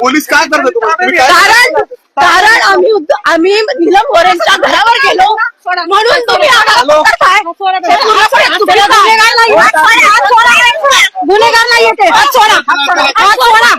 Police काय करतो कारण कारण आम्ही आम्ही निलम गोरेंच्या घरावर गेलो. म्हणून तुम्ही आम्हाला पकडताय. हे पूर्णपणे चुकीचं आहे. गुन्हेगार नाही येते हात सोडा हात सोडा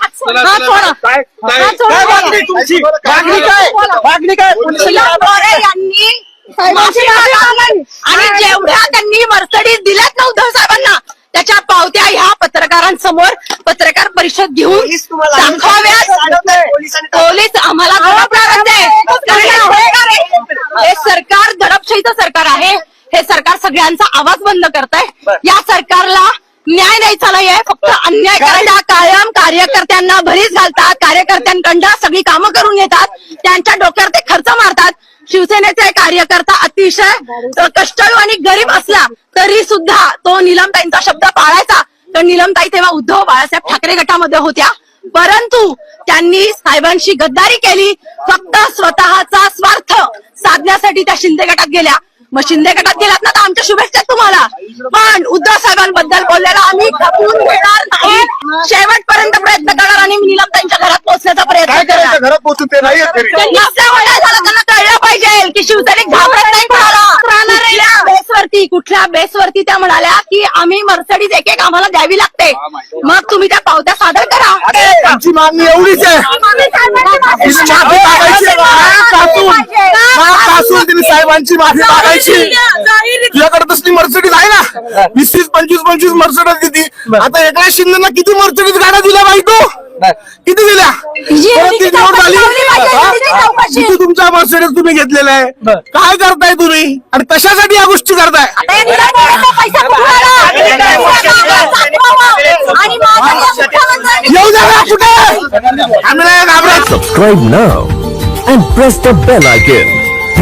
हात सोडा काय काय हात सोडा. काय मागणी तुमची? मागणी काय? मागणी काय? नीलम गोरे यांनी साहेबांची माफी मागावी. आणि जेवढ्या त्यांनी मर्सडीज दिल्यात ना उद्धव साहेबांना त्याच्या पावत्या ह्या पत्रकारांसमोर पत्रकार परिषद घेऊन दाखवाव्यात पोलीस आम्हाला. हे सरकार दडपशाहीचं सरकार आहे. हे सरकार सगळ्यांचा आवाज बंद करत आहे या सरकारला न्याय द्यायचा नाहीये फक्त अन्याय करायचा कायम कार्यकर्त्यांना भरीस घालतात कार्यकर्त्यांकडं सगळी कामं करून घेतात त्यांच्या डोक्यावर ते खर्च मारतात. शिवसेनेचा कार्यकर्ता अतिशय कष्टाळू आणि गरीब असला तरी सुद्धा तो निलमताईंचा शब्द पाळायचा. तर निलमताई तेव्हा उद्धव बाळासाहेब ठाकरे गटामध्ये होत्या. परंतु त्यांनी साहेबांशी गद्दारी केली. फक्त स्वतःचा स्वार्थ साधण्यासाठी त्या शिंदे गटात गेल्या. मग शिंदे गटात गेलात ना तर आमच्या शुभेच्छा तुम्हाला. पण उद्धव साहेबांबद्दल बोललेला आम्ही खपून घेणार नाही. शेवटपर्यंत प्रयत्न करणार आणि निलमताईंच्या घरात पोहोचण्याचा प्रयत्न काय करणार. करायचं घरात पोहोचून ते नाही घरी त्यांनी आपल्या वडा झाला त्यांना कळलं पाहिजे की शिवसैनिक घाबरत नाही कोणाला. कुठल्या बेसवरती कुठल्या बेसवरती त्या म्हणाल्या की आम्ही मर्सडीज एक एक आम्हाला द्यावी लागते. मग तुम्ही त्या पावत्या सादर करा. आमची मागणी एवढीच आहे. कापून तिने साहेबांची माफी मागायची. तुझ्याकडे तसली मर्सिडीज आहे ना? वीस तीस पंचवीस पंचवीस मर्सिडीज किती आता एका शिंदेना किती मर्सिडीज गाड्या दिल्या बाई तू किती दिल्या? परत ती निवड झाली? किती तुमचा मर्सिडीज तुम्ही घेतलेला आहे. काय करताय तुम्ही? आणि कशासाठी या गोष्टी करताय? येऊ द्या ना कुठे? आम्ही घाबरत Subscribe now and press the bell icon.